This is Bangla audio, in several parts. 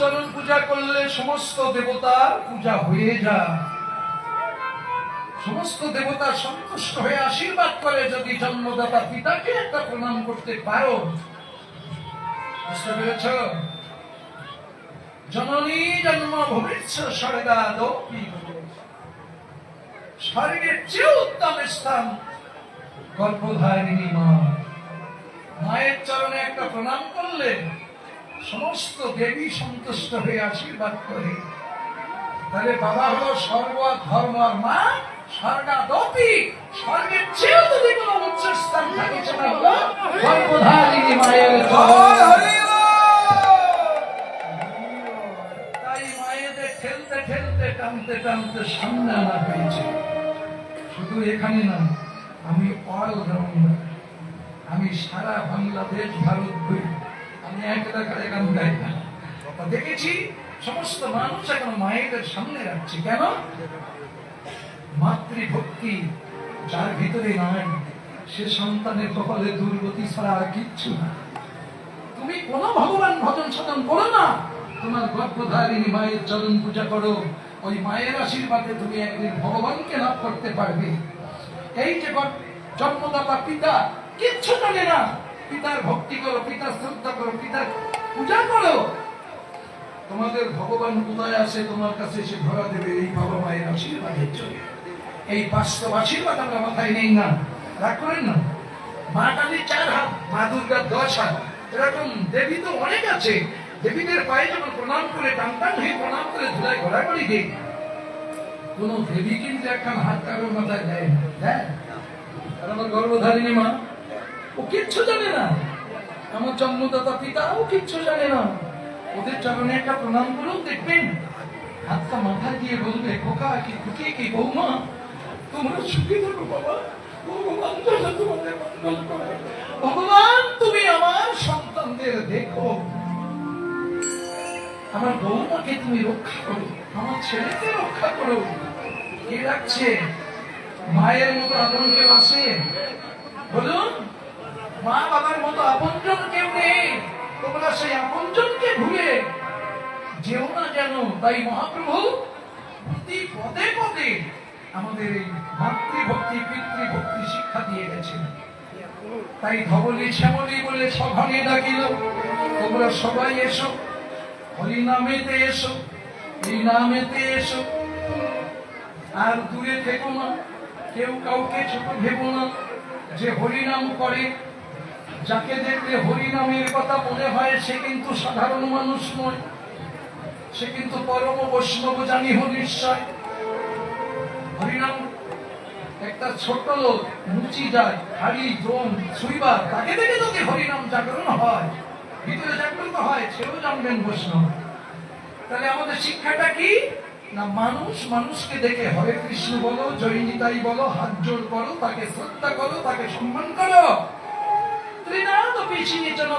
চরণ পূজা করলে সমস্ত দেবতার পূজা হয়ে যায়। সমস্ত দেবতা সন্তুষ্ট হয়ে আশীর্বাদ করে যদি জন্মদাতা পিতাকে একটা প্রণাম করতে পারো। জননী জন্ম ভবিষ্য স্বর্গা দৌপি স্বর্গের চেয়ে উত্তম স্থান গর্ভধারিণী মায়ের চরণে একটা প্রণাম করলে সমস্ত দেবী সন্তুষ্ট হয়ে আশীর্বাদ করে। তাহলে বাবা হলো সর্ব ধর্ম আর মা স্বর্গাদপী। স্বর্গের চেয়েও যদি কোনো উচ্চ স্থান থাকে সেটা হলো গর্ভধারিণী মায়ের চরণ তাই মায়েদের ঠেলতে ঠেলতে টানতে টানতে সামনে আনা হয়েছে। শুধু এখানে না আমি অলরাউন্ডার আমি সারা বাংলাদেশ ভারত ঘুরি দেখেছি সমস্ত মানুষ এখন মায়েদের সামনে রাখছে। কেন? মাতৃভক্তি যার ভিতরে নাই সে সন্তানের কপালে দুর্গতি ছাড়া আর কিচ্ছু না। তুমি কোনো ভগবান ভজন সাধন করো না। তোমার গর্ভধারিণী মায়ের চরণ পূজা করো। ওই মায়ের আশীর্বাদে তুমি একদিন ভগবানকে লাভ করতে পারবে। এই যে জন্মদাতা পিতা, কিচ্ছু জানে না। পিতার ভক্তি করো, পিতার শ্রদ্ধা করো, পিতার পূজা করো। তোমাদের ভগবান কোথায় আছে, তোমার কাছে এসে ধরা দেবে, এই বাবা মায়ের আশীর্বাদের জন্য। এই বাস্তব আশীর্বাদ আমরা মাথায় নেই না। রাগ করেন না? মা কালীর চার হাত, মা দুর্গার দশ হাত। এরকম দেবী তো অনেক আছে। দেবীদের পায়ে যখন প্রণাম করে, টান টান হয়ে প্রণাম করে ধুলাই ঘোরাঘুরি দিই কোন দেবী কিন্তু একখান হাত কারোর মাথায় দেয় হ্যাঁ আমার গর্ভধারিণী মা। ও কিচ্ছু জানে না। আমার জন্মদাতা পিতাও কিচ্ছু জানে না। ওদের চরণে একটা প্রণাম করুন, দেখবেন হাতটা মাথায় দিয়ে বলবে, খোকা, কি খুকি, কি বৌমা? তোমরা সুখী থাকো বাবা। ভগবান ভগবান, তুমি আমার সন্তানদের দেখো। আমার বৌমাকে তুমি রক্ষা করো। আমার ছেলেকে রক্ষা করো। কে রাখছে মায়ের মতো কেউ আছে বলুন মা বাবার মতো আপনজন কেউ নেই। তোমরা সেই আপনজনকে ভুলে যেও না যেন। তাই মহাপ্রভু প্রতি পদে পদে আমাদের এই মাতৃভক্তি, পিতৃভক্তি শিক্ষা দিয়ে গেছেন। তাই ধবলি শ্যামলি বলে সভানে ডাকিল। তোমরা সবাই এসো। হরি নামেতে এসো। এই নামেতে এসো। আর দূরে থেকো না। কেউ কাউকে ছোট ভেবো না যে হরিনাম করে। যাকে দেখলে হরিনামের কথা মনে হয়, সে কিন্তু সাধারণ মানুষ নয়। সে কিন্তু পরম বৈষ্ণব জানি হরিশ্বয় হরিনাম, একটা ছোট লোক মুচি যায়, হাড়ি জোন সুইবার তাকে দেখে যদি হরিনাম জাগরণ হয় ভিতরে জাগ্রত হয়, সেও জানবেন বৈষ্ণব। তাহলে আমাদের শিক্ষাটা কি? না, মানুষ মানুষকে দেখে হরে কৃষ্ণ বলো জয়নিতাই বলো, হাত জোর করো, তাকে শ্রদ্ধা করো, তাকে সম্মান করো।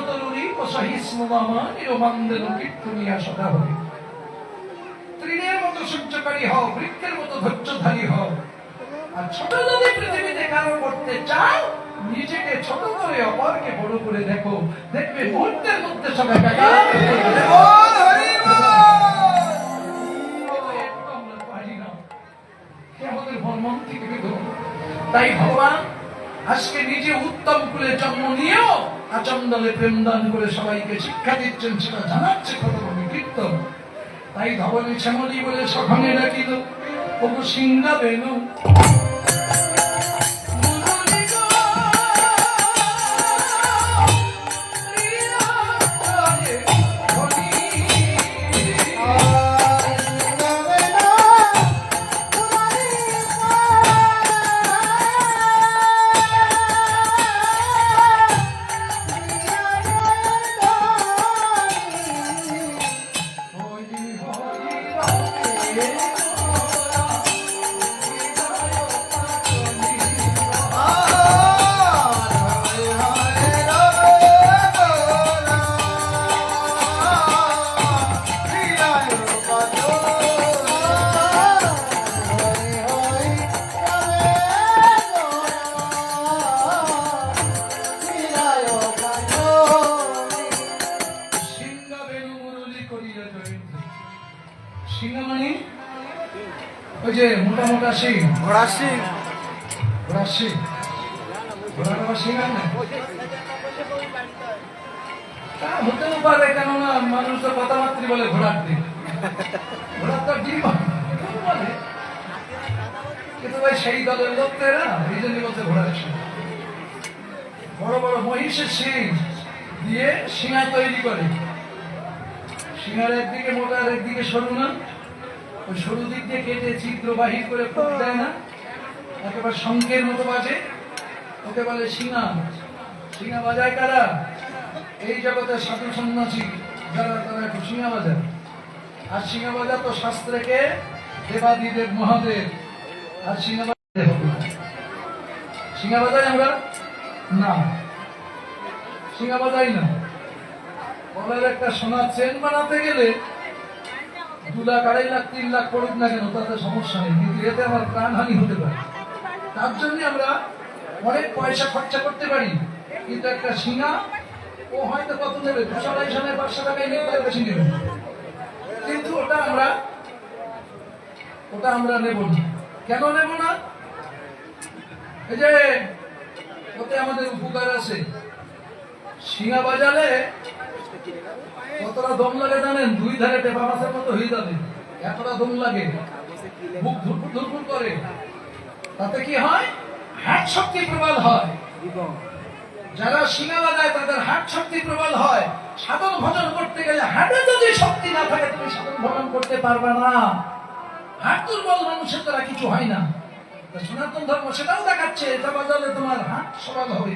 তরুণী ও সহিষ্ণু মামা নিরমান্দেন কীর্তনিয়া সদা হরি তৃণের মতো সূর্যকারী হও বৃক্ষের মতো ধৈর্যধারী হও আর ছোট যদি পৃথিবীতে কারও করতে চাও নিজেকে ছোট করে অপরকে বড় করে দেখো দেখবে মুহূর্তের মধ্যে সব একাকার যাবে। একটু আমরা পারি না। এ আমাদের মর্মান্তিক বেদনা। তাই ভগবান আজকে নিজে উত্তম কুলে জন্ম নিয়েও আচন্দলে প্রেম দান করে সবাইকে শিক্ষা দিচ্ছেন সেটা জানাচ্ছে কতগুলি কীর্তন। তাই ধবনী শ্যামলী বলে সখনে ডাকিল, তবু সিংহা বেনু। সিং ঘোড়ার সিং ঘোড়ার সিং ঘোড়ার সিং আর না হতেও পারে কেননা মানুষ তো কথাবার্তা বলে ঘোড়ার দিন ঘোড়ার তো ডিম বলে। কিন্তু ভাই সেই দলের লোক তো এরা এই জন্য বলতে ঘোড়ার সিং বড় বড় মহিষের সিং দিয়ে সিঙা তৈরি করে। সিঙার একদিকে মোটা আর একদিকে সরু না? সরু দিক দিয়ে কেটে ছিদ্র করে ফুট দেয় না? একেবারে শঙ্কের মতো বাজে। ওকে বলে সিঙা সিঙা বাজায় কারা? এই জগতে সাধু সন্ন্যাসী, যারা তারা একটু সিঙা বাজায়। আর সিঙা বাজা তো শাস্ত্রকে দেবাদিদেব মহাদেব। আর সিঙা বাজায় সিঙা বাজাই আমরা? না। সিঙা বাজাই না। গলার একটা সোনার চেন বানাতে গেলে দু লাখ, আড়াই লাখ, তিন লাখ পড়ুক না কেন, তাতে সমস্যা নেই। কিন্তু এতে আমার প্রাণহানি হতে পারে। তার জন্য আমরা অনেক পয়সা খরচা করতে পারি, কিন্তু একটা সিঙা ও হয়তো কত নেবে? দুশো আড়াইশো নেবে পাঁচশো টাকায় তার বেশি নেবে। কিন্তু ওটা আমরা ওটা আমরা নেব না। কেন নেব না? এই যে, ওতে আমাদের উপকার আছে। সিঙা বাজালে কতটা দম লাগে জানেন, দুই ধারে টেপা মাছের মতো হয়ে যাবে। এতটা দম লাগে। বুক ধুরপুর ধুরপুর করে। তাতে কি হয়? হাট শক্তি প্রবল হয়। যারা সিঙা বাজায় তাদের হাট শক্তি প্রবল হয়। সাধন ভজন করতে গেলে হাটে যদি শক্তি না থাকে, তুমি সাধন ভজন করতে পারবে না। হাট দুর্বল মানুষের দ্বারা কিছু হয় না। সনাতন ধর্ম সেটাও দেখাচ্ছে, এটা বাজালে তোমার হাট সবল হবে।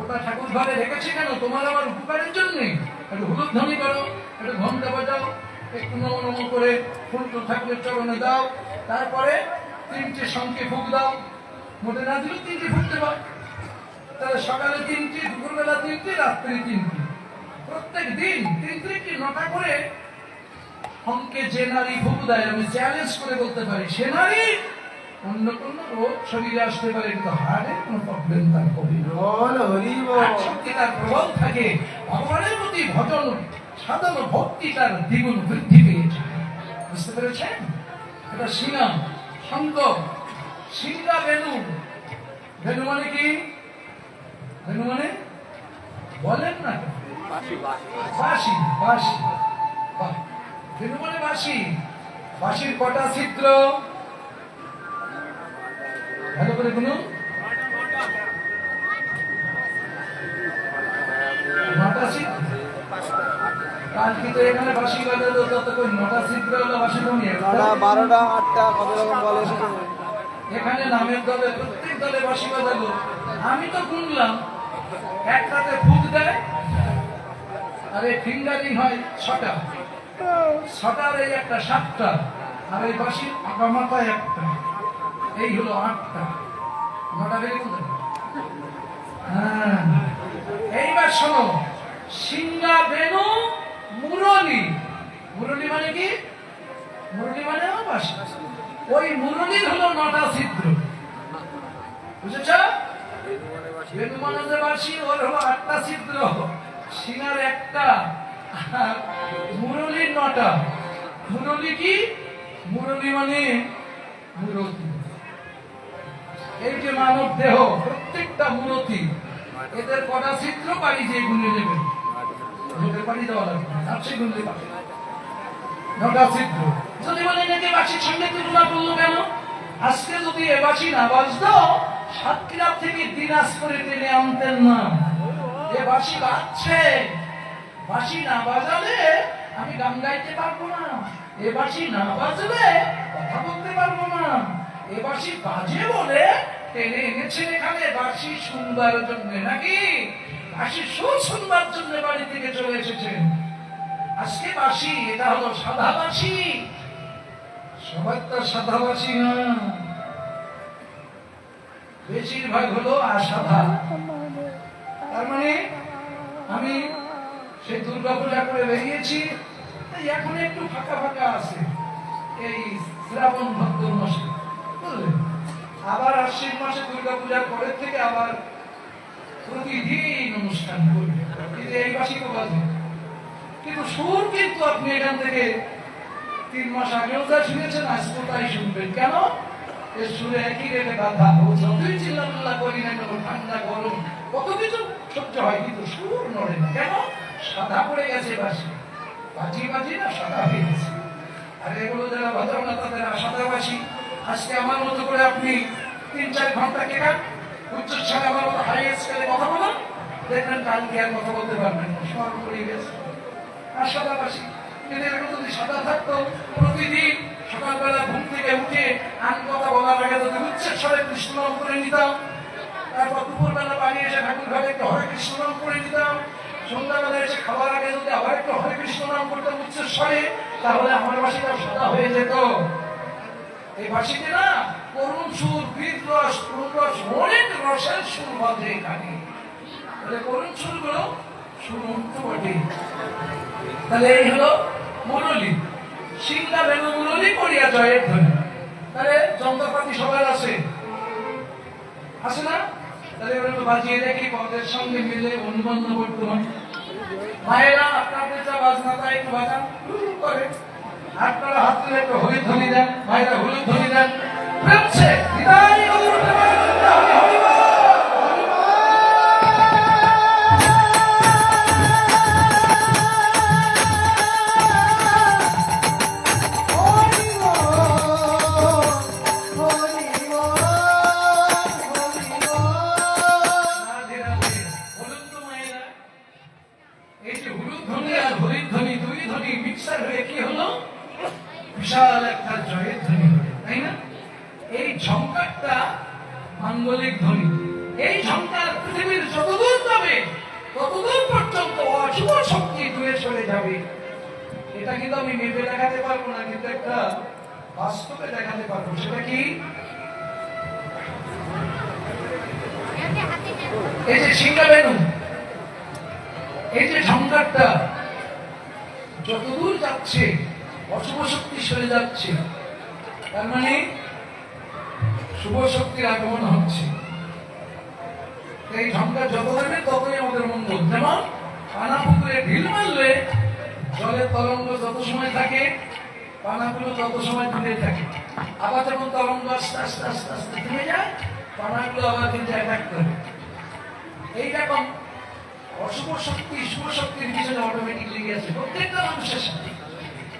ওটা ঠাকুর ঘরে রেখেছে কেন? তোমার আমার উপকারের জন্য? একটু হলুদ ধ্বনি করো, একটু ঘণ্টা বাজাও, একটু নম নম করে ফুল ঠাকুরের চরণে দাও, তারপরে তিনটে শঙ্কে ফুক দাও। মোটে না দিলেও তিনটে ফুকতে পার তাহলে সকালে তিনটি, দুপুরবেলা তিনটি, রাত্রি তিনটি। প্রত্যেক দিন তিন তিনটি নটা করে অঙ্কে যে নারী ফুক দেয়, আমি চ্যালেঞ্জ করে বলতে পারি, সে নারী অন্য কোন রোগ শরীরে আসতে পারে কিন্তু হাড়ে কোনো প্রবলেম তার হবে শক্তি তার প্রবল থাকে। ভগবানের প্রতি ভজন সাধন ভক্তি তার দ্বিগুণ বৃদ্ধি পেয়েছে। বুঝতে পেরেছেন? এটা সিংহা শঙ্ক সিংহা বেনু। বেনু মানে কি? বেনু মানে? বলেন না বাঁশি। বাহ। বেনু মানে বাঁশি। বাঁশির কটা ছিদ্র? বাঁশি তুমি নটা বারোটা আটটা কত রকম বলে এখানে নামের দলে প্রত্যেক দলে বাঁশি বাজালো আমি তো গুনলাম একটাতে ফুট দেয় আর এই ফিঙ্গারিং হয় ছটা। ছটার এই একটা সাতটা আর এই আগা মাথায় একটা। এই হলো আটটা। এইবার শোনো, সিঙ্গা বেনু মুরলি। মুরলি মানে কি? মুরলি মানে ওই মুরলির হলো নটা ছিদ্র। বুঝেছ? মানে বাসি হলো ছিদ্র। একটা। নটা। মুরলি কি? মুরলি মানে মুরতি এই যে মানব দেহ প্রত্যেকটা মূরতি এদের কটা চিত্র বাড়ি যে গুনে নেবেন লোকের বাড়ি দেওয়া লাগবে না, তার সে নটা চিত্র যদি বলে নাকি বাসির সঙ্গে তুলনা করল কেন? আজকে যদি এ বাসি না বাজতো সাতক্ষীরা থেকে দিনাজপুরে টেনে আনতেন না এ বাজছে বাসি না বাজালে আমি গান গাইতে পারব না। এ বাসি না বাজলে কথা বলতে পারব না। এ বাসি বাজে বলে টেনে এনেছেন এখানে। বাসি শুনবার জন্য নাকি? বাসি শুনবার জন্য বাড়ি থেকে চলে এসেছেন। আজকে বাসি এটা হলো সাদা বাসি সবার তো না। বেশিরভাগ হলো তার মানে আমি সেই দুর্গা পূজা করে বেরিয়েছি এখন একটু ফাঁকা ফাঁকা আছে। এই শ্রাবণ ভক্ত বুঝলেন আবার আশ্বিন মাসে দুর্গা পূজার পরের থেকে আবার প্রতিদিন অনুষ্ঠান করবে। কিন্তু এই মাসই তো বাজে কিন্তু সুর কিন্তু আপনি এখান থেকে তিন মাস আগেও যা শুনেছেন, আজকেও তাই শুনবেন। কেন? একই যতই করি না ঠান্ডা কত কিছু হয়, কিন্তু সুর নড়ে কেন? সাদা পড়ে গেছে বাসি। বাজি না, সাদা হয়ে গেছে। আর এগুলো যারা ভদ্র না, তাদের সাদাবাসী আজকে আমার মতো করে আপনি তিন চার ঘণ্টা কেকান উচ্চস্বরে আমার মতো হাই স্কেলে কথা বলেন, দেখবেন কালকে আর কথা বলতে পারবেন স্মরণ করে গেছে। আর সাদাবাসী কিন্তু এরকম যদি সাদা থাকতো, প্রতিদিন সকালবেলা ঘুম থেকে উঠে আন কথা বলার আগে যদি উচ্চের স্বরে কৃষ্ণ করে নিতাম, তারপর দুপুরবেলা বাড়ি এসে ঠাকুর ঘরে একটু হরে কৃষ্ণ নাম করে নিতাম, সন্ধ্যাবেলা এসে খাবার আগে যদি আবার একটু হরে কৃষ্ণ নাম করতাম উচ্চের স্বরে, তাহলে আমার বাসিটা সাদা হয়ে যেত। এই বাসিতে না করুণ সুর, বীর রস, করুণ রস অনেক রসের সুর বাঁধে এখানে। তাহলে করুণ সুর মুক্ত বটে। তাহলে এই হলো মুরলি। সিংলা বেনু মুরলি করিয়া জয়ের ধ্বনি। তাহলে যন্ত্রপাতি সবার আছে? আছে না? তাহলে একটু বাজিয়ে দেখি, পদের সঙ্গে মিলে অনুবন্ধ বর্তমান। মায়েরা আপনাদের যা বাজনা তাই একটু বাজান। করে আপনারা হাত তুলে একটু হলুদ ধ্বনি দেন মায়েরা হলুদ ধ্বনি দেন। এই যে ঝঙ্কারটা যতদূর যাচ্ছে, অশুভ শক্তি সরে যাচ্ছে, তার মানে শুভ শক্তির আগমন হচ্ছে। এই ঝঙ্কার যত দেবে ততই আমাদের মঙ্গল যেমন পানা পুকুরে ঢিল মারলে জলের তরঙ্গ যত সময় থাকে, পানাগুলো তত সময় দূরে থাকে। আবার যখন তরঙ্গ আস্তে আস্তে আস্তে আস্তে থেমে যায়, পানাগুলো আবার কিন্তু অ্যাটাক করে। এইরকম অশুভ শক্তি শুভ শক্তির পিছনে অটোমেটিকলি গেছে। প্রত্যেকটা মানুষের সাথে।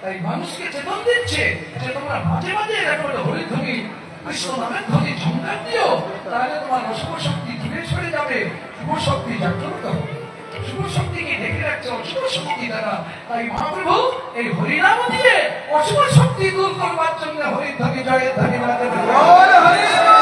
তাই মানুষকে চেতন দিচ্ছে যে তোমরা মাঝে মাঝে এরকম একটা হরিধ্বনি কৃষ্ণ নামের ধ্বনি ঝঙ্কার দিও তাহলে তোমার অশুভ শক্তি দূরে সরে যাবে শুভ শক্তি জাগ্রত হবে। শুভ শক্তিকে ঢেকে রাখছে অশুভ শক্তি দ্বারা। তাই মহাপ্রভু এই হরিনাম দিয়ে অশুভ শক্তি দূর করবার জন্য হরিধ্বনি জয়ের ধ্বনি রাধে রাধে।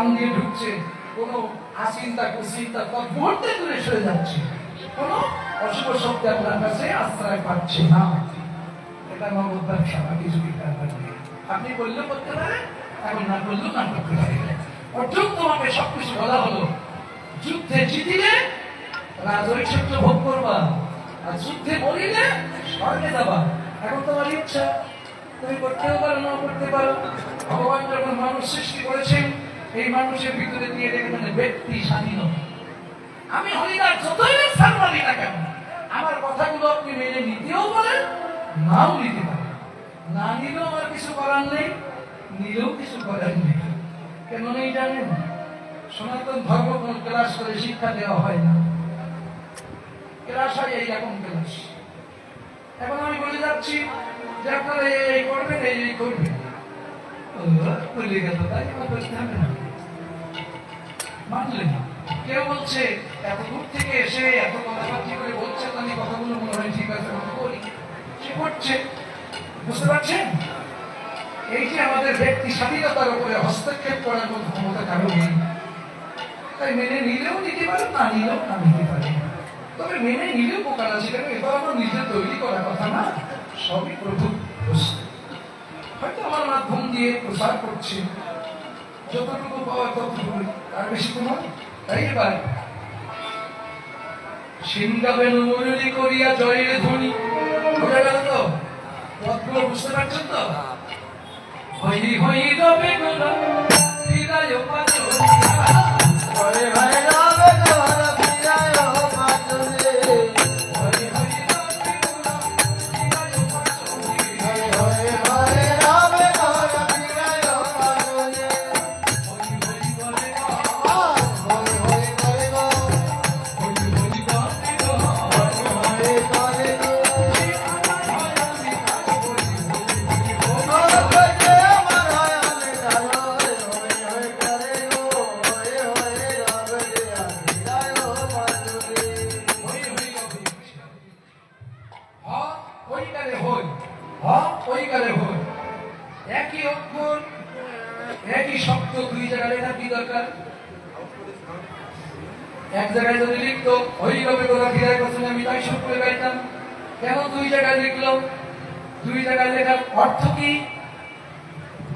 কান দিয়ে ঢুকছে, কোনো আচিন্তা কুচিন্তা মুহূর্তে দূরে সরে যাচ্ছে। কোনো অশুভ শক্তি আপনার কাছে আশ্রয় পাচ্ছে না। এটা নগদ ব্যবসা বা কিছু আপনি বললে করতে পারেন এখন না করলেও না করতে পারেন অর্জুন তোমাকে সবকিছু বলা হলো। যুদ্ধে জিতিলে রাজৈশ্বর্য ভোগ করবা, আর যুদ্ধে মরিলে স্বর্গে যাবা। এখন তোমার ইচ্ছা, তুমি করতেও পারো না করতে পারো। ভগবান যখন মানুষ সৃষ্টি করেছেন এই মানুষের ভিতরে দিয়ে রেখেছেন ব্যক্তি স্বাধীনতা আমি হরিদাস যতই লেকচার মারি না কেন, আমার কথাগুলো আপনি মেনে নিতেও পারেন, নাও নিতে পারেন। না নিলেও আমার কিছু করার নেই, নিলেও কিছু করার নেই। কেন নেই জানেন, সনাতন ধর্ম কোন ক্লাস করে শিক্ষা দেওয়া হয় না। ক্লাস হয় এই এইরকম ক্লাস। এখন আমি বলে যাচ্ছি যে আপনারা এই করবেন এই করবেন। বলে গেল, তাই আমার করতে হবে না। মানলে কেউ বলছে, এত দূর থেকে এসে এত কথাবার্তি করে বলছে, তো আমি কথাগুলো মনে হয় ঠিক আছে বলি সে করছে। বুঝতে পারছেন? এই যে আমাদের ব্যক্তি স্বাধীনতার উপরে হস্তক্ষেপ করার মতো ক্ষমতা কারও নেই। তাই মেনে নিলেও নিতে পারে, না নিলেও না নিতে পারে। তবে মেনে নিলেও আছে, কেন? এটা আমার নিজে তৈরি করা কথা না, সবই প্রভু। হয়তো আমার মাধ্যম দিয়ে প্রচার করছে। যতটুকু পাওয়া ততটুকু তার বেশি তো নয় তাই এবার সিংহাবেন মুরলি করিয়া জয়ের ধ্বনি। বোঝা গেল তো? পথগুলো বুঝতে পারছেন তো হই হই রবে গোলা হৃদয় পাচরিয়া হরে হরে একই শব্দ দুই জায়গায় লেখা কি দরকার। এক জায়গায় যদি লিখতো ওই রবে গোলা ফিরায় প্রথমে আমি তাই সব গাইতাম। কেন দুই জায়গায় লিখলো? দুই জায়গায় লেখার অর্থ কি?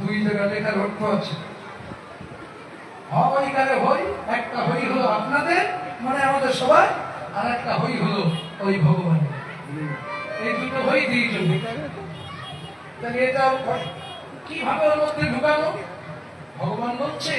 দুই জায়গায় লেখার অর্থ আছে। হই কারে হই, একটা হই হলো আপনাদের মানে আমাদের সবাই, আর একটা হই হলো ওই ভগবানের। এই দুটো হই দিয়ে তাহলে এটা কীভাবে ওর মধ্যে ঢুকানো ভগবান বলছে